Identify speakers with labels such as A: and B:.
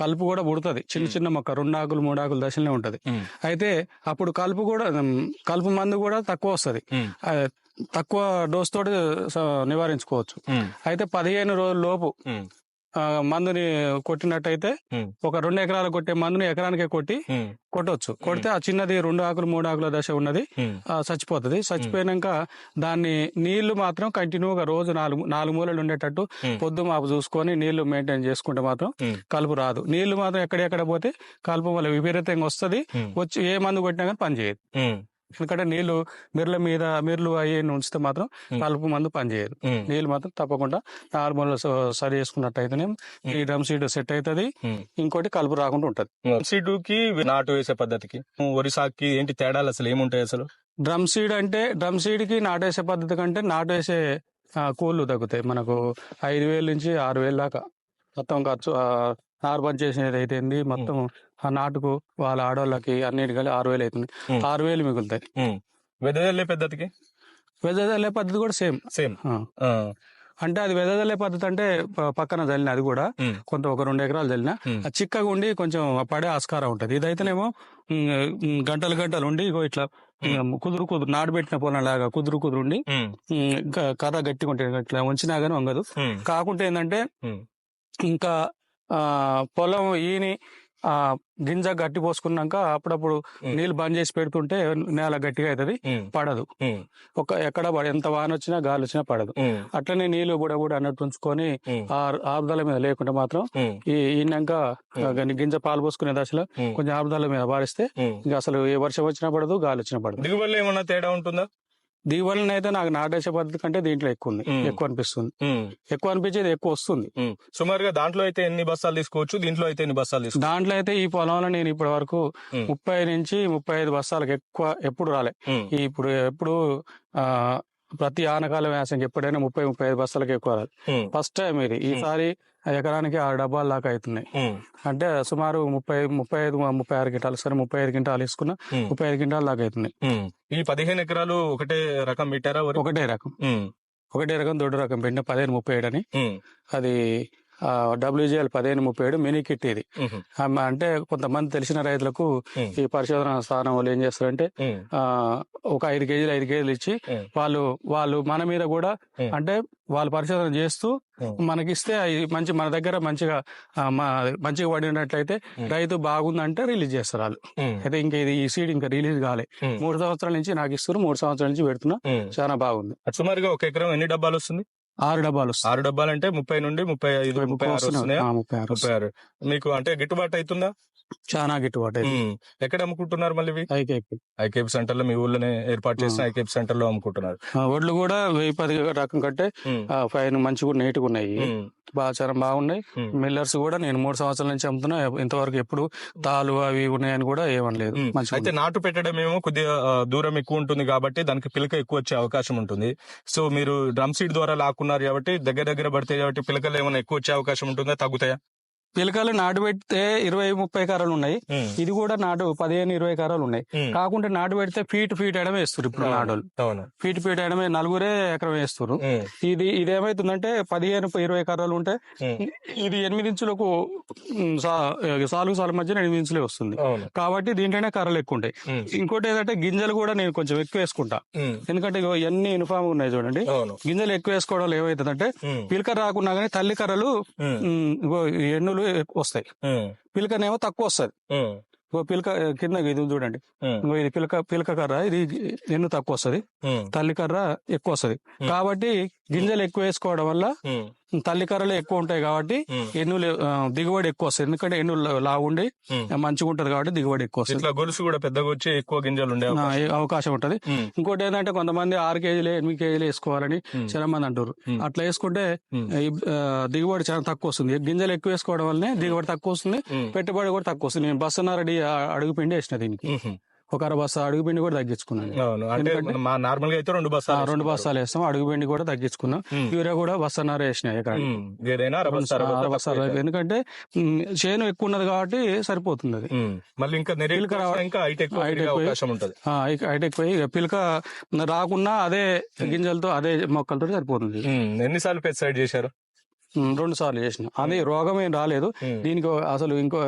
A: కలుపు కూడా పుడుతుంది. చిన్న చిన్న మొక్క రెండు ఆకులు మూడు ఆకులు దశలనే ఉంటది. అయితే అప్పుడు కలుపు కూడా కలుపు మందు కూడా తక్కువ వస్తది. తక్కువ డోస్ తోటి నివారించుకోవచ్చు. అయితే పదిహేను రోజుల లోపు మందుని కొట్టినట్టయితే. ఒక రెండు ఎకరాలు కొట్టే మందుని ఎకరానికే కొట్టి. కొట్టవచ్చు కొడితే ఆ చిన్నది రెండు ఆకులు మూడు ఆకుల దశ ఉన్నది చచ్చిపోతుంది చచ్చిపోయినాక దాన్ని నీళ్ళు మాత్రం కంటిన్యూగా రోజు నాలుగు నాలుగు మూలలు ఉండేటట్టు. పొద్దు మాపు చూసుకొని నీళ్ళు మెయింటైన్ చేసుకుంటే మాత్రం. కలుపు రాదు నీళ్ళు మాత్రం ఎక్కడెక్కడ పోతే కలుపు వల్ల విపరీతంగా వస్తది. వచ్చి ఏ మందు కొట్టినా కానీ పనిచేయదు. ఎందుకంటే నీళ్ళు మిర్ల మీద మిర్లు అయ్యి ఉంచితే మాత్రం. కలుపు మందు పనిచేయదు. నీళ్ళు మాత్రం తప్పకుండా నార్మల్ సరి చేసుకున్నట్టయితేనే ఈ డ్రమ్ సీడ్ సెట్ అవుతుంది. ఇంకోటి కలుపు రాకుండా ఉంటది.
B: సీడుకి నాటు వేసే పద్ధతికి వరి సాగుకి ఏంటి తేడాలు అసలు ఏముంటాయి అసలు?
A: డ్రమ్ సీడ్ అంటే డ్రమ్ సీడ్కి నాటేసే పద్ధతి కంటే నాటేసే ఆ, కూళ్ళు తగ్గుతాయి. మనకు ఐదు వేల నుంచి ఆరు వేల దాకా మొత్తం ఖర్చు ఆ, నారు బంద్ చేసేది అయితే మొత్తం ఆ నాటుకు వాళ్ళ ఆడవాళ్ళకి అన్నిటికీ ఆరు వేలు అవుతుంది. ఆరు వేలు మిగులుతాయి.
B: వెదజల్లే పద్ధతికి?
A: వెదజల్లే పద్ధతి కూడా సేమ్.
B: సేమ్.
A: అంటే అది వెదజల్లే పద్ధతి అంటే పక్కన జల్లిన అది కూడా కొంత ఒక రెండు ఎకరాలు జల్లిన చిక్కగా ఉండి కొంచెం పడే ఆస్కారం ఉంటది. ఇదైతేనేమో గంటలు గంటలు ఉండి ఇగో ఇట్లా కుదురు కుదురు నాటుబెట్టిన పొలం లాగా కుదురు కుదురు ఉండి ఉమ్, క- కర్ర గట్టిగా ఉంటుంది ఇట్లా ఉంచినా గానీ వంగదు. కాకుంటే ఏంటంటే. ఇంకా ఆ పొలం ఈని ఆ గింజ గట్టి పోసుకున్నాక అప్పుడప్పుడు. నీళ్ళు బంద్ చేసి పెడుతుంటే నేల గట్టిగా అవుతుంది పడదు. ఒక ఎక్కడ పడ- ఎంత వాన వచ్చినా గాలి వచ్చినా పడదు. అట్లనే నీళ్ళు కూడా కూడా అన్నట్టు ఉంచుకొని ఆ ఆరుదల మీద లేకుండా మాత్రం ఈ ఈనాక గింజ పాలు పోసుకునే దశలో కొంచెం ఆరుదల మీద పారిస్తే ఇంకా అసలు ఏ వర్షం వచ్చినా పడదు గాలి వచ్చినా పడదు.
B: దిగుబడిలో ఏమన్నా తేడా ఉంటుందా?
A: దీనివల్ల అయితే నాకు నాటేసే పద్ధతి కంటే దీంట్లో ఎక్కువ ఉంది. ఎక్కువ అనిపిస్తుంది. ఎక్కువ అనిపించేది ఎక్కువ వస్తుంది.
B: సుమారుగా దాంట్లో అయితే ఎన్ని బస్తాలు తీసుకోవచ్చు? దీంట్లో అయితే ఎన్ని బస్తాలు తీసుకోవచ్చు?
A: దాంట్లో అయితే ఈ పొలంలో నేను ఇప్పటి వరకు. ముప్పై నుంచి ముప్పై ఐదు బస్తాలకు ఎక్కువ ఎప్పుడు రాలే. ఈ ఇప్పుడు ఎప్పుడు ఆ ప్రతి ఆనకాల వ్యాసం ఎప్పుడైనా ముప్పై ముప్పై ఐదు బస్తాలకు ఎక్కువ రాదు ఫస్ట్ టైం ఇది. ఈసారి ఎకరానికి ఆరు డబ్బాల దాకా అవుతున్నాయి. అంటే సుమారు ముప్పై ముప్పై ఐదు ముప్పై ఆరు గింటాలు సరే ముప్పై ఐదు గింటాలు తీసుకున్నా ముప్పై ఐదు గింటాల దాకా అవుతున్నాయి.
B: ఈ పదిహేను ఎకరాలు ఒకటే రకం పెట్టారా?
A: ఒకటే రకం. ఒకటే రకం దొడ్డు రకం పెట్టిన పదిహేను ముప్పై ఏడు అని. అది డబ్ల్యూజిఎల్ పదిహేను ముప్పై ఏడు మినీ కిట్ ఇది అంటే కొంతమంది తెలిసిన రైతులకు. ఈ పరిశోధన స్థానం వాళ్ళు ఏం చేస్తారంటే ఒక ఐదు కేజీలు ఐదు కేజీలు ఇచ్చి. వాళ్ళు వాళ్ళు మన మీద కూడా. అంటే వాళ్ళు పరిశోధన చేస్తూ. మనకిస్తే మంచి మన దగ్గర మంచిగా మంచిగా పడినట్లయితే. రైతు బాగుందంటే రిలీజ్ చేస్తారు వాళ్ళు. అయితే ఇంకా ఇది ఈ సీడ్ ఇంకా రిలీజ్ కాలే. మూడు సంవత్సరాల నుంచి నాకు ఇస్తారు మూడు సంవత్సరాల నుంచి పెడుతున్నా. చాలా బాగుంది
B: సుమారుగా ఒక ఎకరం ఎన్ని డబ్బాలు వస్తుంది
A: ఆరు డబ్బాలు.
B: ఆరు డబ్బాలు అంటే ముప్పై నుండి ముప్పై ఐదు ముప్పై ఆరు
A: వస్తున్నాయి.
B: వస్తున్నాయా
A: ఆ, ముప్పై ఆరు
B: ముప్పై ఆరు మీకు అంటే గిట్టుబాటు అవుతుందా
A: చాలా గిట్టుబాటు.
B: ఎక్కడ అమ్ముకుంటున్నారు మళ్ళీ
A: ఐకేపీ.
B: ఐకేపీ సెంటర్లో మీ ఊళ్ళోనే ఏర్పాటు చేసిన. ఐకేపీ సెంటర్లో అమ్ముకుంటున్నారు
A: ఒడ్లు కూడా వెయ్యి పది రకం కంటే పైన మంచిగా నీట్గా ఉన్నాయి
B: ఉమ్.
A: బాగా చాలా బాగున్నాయి. మిల్లర్స్ కూడా నేను మూడు సంవత్సరాల నుంచి అమ్ముతున్నా. ఇంతవరకు ఎప్పుడు తాలు అవి ఉన్నాయని కూడా ఏమనలేదు
B: అయితే నాటు పెట్టడం ఏమో కొద్దిగా దూరం ఎక్కువ ఉంటుంది కాబట్టి దానికి పిలక ఎక్కువ వచ్చే అవకాశం ఉంటుంది. సో మీరు డ్రమ్ సీడ్ ద్వారా లాక్కున్నారు కాబట్టి దగ్గర దగ్గర పడతాయి కాబట్టి పిలకలు ఏమైనా ఎక్కువ వచ్చే అవకాశం ఉంటుందా? తగ్గుతాయా?
A: పిలకలు నాటు పెడితే ఇరవై ముప్పై కర్రలు ఉన్నాయి. ఇది కూడా నాటు పదిహేను ఇరవై కర్రలు ఉన్నాయి. కాకుంటే నాటు పెడితే ఫీట్ ఫీట్ ఎడమే వేస్తారు ఇప్పుడు
B: అవును
A: ఫీట్ ఫీట్ ఎడమే నలుగురే ఎకరం వేస్తారు. ఇది ఇది ఏమైతుందంటే పదిహేను ఇరవై కర్రలు ఉంటే. ఇది ఎనిమిది ఇంచులకు ఉమ్, సా- సాలుగు సాలు మధ్యన ఎనిమిది ఇంచులే వస్తుంది కాబట్టి దీంట్లోనే కర్రలు ఎక్కువ ఉంటాయి. ఇంకోటి ఏంటంటే గింజలు కూడా నేను కొంచెం ఎక్కువ వేసుకుంటా. ఎందుకంటే ఇవన్నీ యూనిఫామ్ ఉన్నాయి చూడండి గింజలు ఎక్కువ వేసుకోవడం ఏమవుతుందంటే
B: ఉమ్.
A: పిలక రాకున్నా కానీ తల్లి కర్రలు ఎన్నులు వస్తాయి. పిలకనేమో తక్కువ వస్తుంది పిలక కింద ఇది చూడండి ఇది పిలక పిలక కర్ర ఇది ఎన్ను తక్కువ వస్తుంది. తల్లి కర్ర ఎక్కువ వస్తుంది. కాబట్టి గింజలు ఎక్కువ వేసుకోవడం వల్ల. తల్లి కర్రలు ఎక్కువ ఉంటాయి కాబట్టి. ఎన్నులు దిగుబడి ఎక్కువ వస్తుంది ఎందుకంటే ఎన్నులు
B: ఉమ్.
A: మంచిగా ఉంటది కాబట్టి దిగుబడి ఎక్కువ వస్తుంది
B: ఇట్లా గొలుసు కూడా పెద్దగా వచ్చి ఎక్కువ గింజలు ఉండే
A: అవకాశం ఉంటది. ఇంకోటి ఏంటంటే కొంతమంది ఆరు కేజీలు ఎనిమిది కేజీలు వేసుకోవాలని. చాలా మంది అంటారు. అట్లా వేసుకుంటే దిగుబడి చాలా తక్కువ వస్తుంది గింజలు ఎక్కువ వేసుకోవడం వల్లనే దిగుబడి తక్కువ వస్తుంది. పెట్టుబడి కూడా తక్కువ వస్తుంది నేను బస్సున్నారడి అడుగు పిండి వేసిన దీనికి. ఒక అర బస్తా అడుగు పిండి కూడా తగ్గించుకున్నాను ఎందుకంటే-
B: మా నార్మల్గా అయితే రెండు
A: ఆ,
B: బస్తాలు
A: రెండు బస్తాలు వేస్తాం అడుగు పిండి కూడా తగ్గించుకున్నాం. యూరియా కూడా బస్తన్నర వేసిన ఎకరానికి.
B: ఉమ్. ఏదైనా అర బస్తా, అర
A: ఆ,
B: బస్తా
A: అర బస్తాలు
B: తక్కువ
A: ఎందుకంటే చేను ఎక్కువ ఉన్నది కాబట్టి సరిపోతుంది అది.
B: మళ్ళీ ఇంకా
A: పిలక రావ-
B: ఇంకా హైట్ ఎక్కువ
A: హైట్
B: పెరిగే
A: ఎక్కువ.
B: అవకాశం ఉంటది
A: ఆ, ఇక హైటెక్ పోయి పిలక రాకున్నా అదే గింజలతో అదే మొక్కలతో సరిపోతుంది.
B: ఎన్నిసార్లు పెస్టిసైడ్ చేశారు
A: రెండు సార్లు చేసిన అది రోగం ఏం రాలేదు. దీనికి అసలు ఇంకో